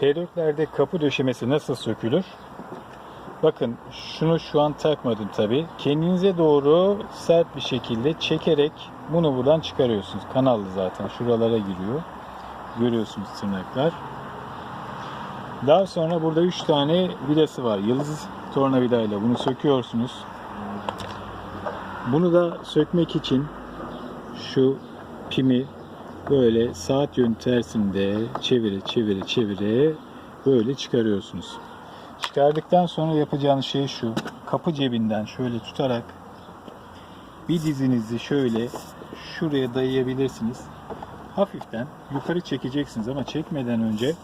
T4'lerde kapı döşemesi nasıl sökülür? Bakın şunu şu an takmadım tabi. Kendinize doğru sert bir şekilde çekerek bunu buradan çıkarıyorsunuz. Kanallı zaten şuralara giriyor. Görüyorsunuz tırnaklar. Daha sonra burada 3 tane vidası var. Yıldız tornavidayla bunu söküyorsunuz. Bunu da sökmek için şu pimi böyle saat yönü tersinde çevire çevire çevire böyle çıkarıyorsunuz. Çıkardıktan sonra yapacağınız şey şu. Kapı cebinden şöyle tutarak bir dizinizi şöyle şuraya dayayabilirsiniz. Hafiften yukarı çekeceksiniz ama çekmeden önce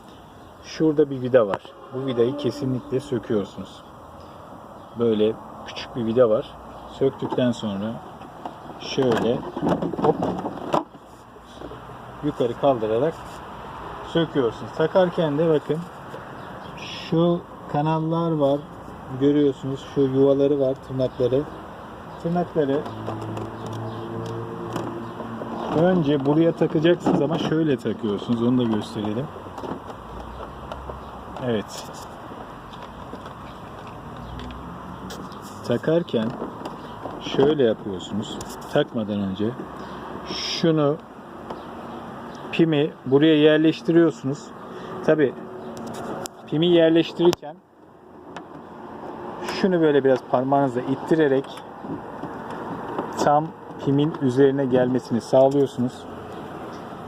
şurada bir vida var. Bu vidayı kesinlikle söküyorsunuz. Böyle küçük bir vida var. Söktükten sonra şöyle hop yukarı kaldırarak söküyorsunuz. Takarken de bakın şu kanallar var. Görüyorsunuz şu yuvaları var tırnakları. Tırnakları önce buraya takacaksınız ama şöyle takıyorsunuz. Onu da gösterelim. Evet. Takarken şöyle yapıyorsunuz. Takmadan önce şunu pimi buraya yerleştiriyorsunuz. Tabi pimi yerleştirirken şunu böyle biraz parmağınızla ittirerek tam pimin üzerine gelmesini sağlıyorsunuz.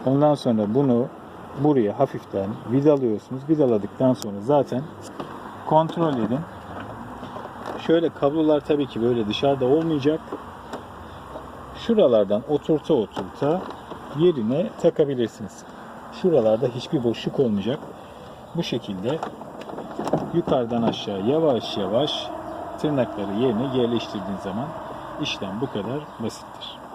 Ondan sonra bunu buraya hafiften vidalıyorsunuz. Vidaladıktan sonra zaten kontrol edin. Şöyle kablolar tabii ki böyle dışarıda olmayacak. Şuralardan oturta oturta yerine takabilirsiniz. Şuralarda hiçbir boşluk olmayacak. Bu şekilde yukarıdan aşağı yavaş yavaş tırnakları yerine yerleştirdiğiniz zaman işlem bu kadar basittir.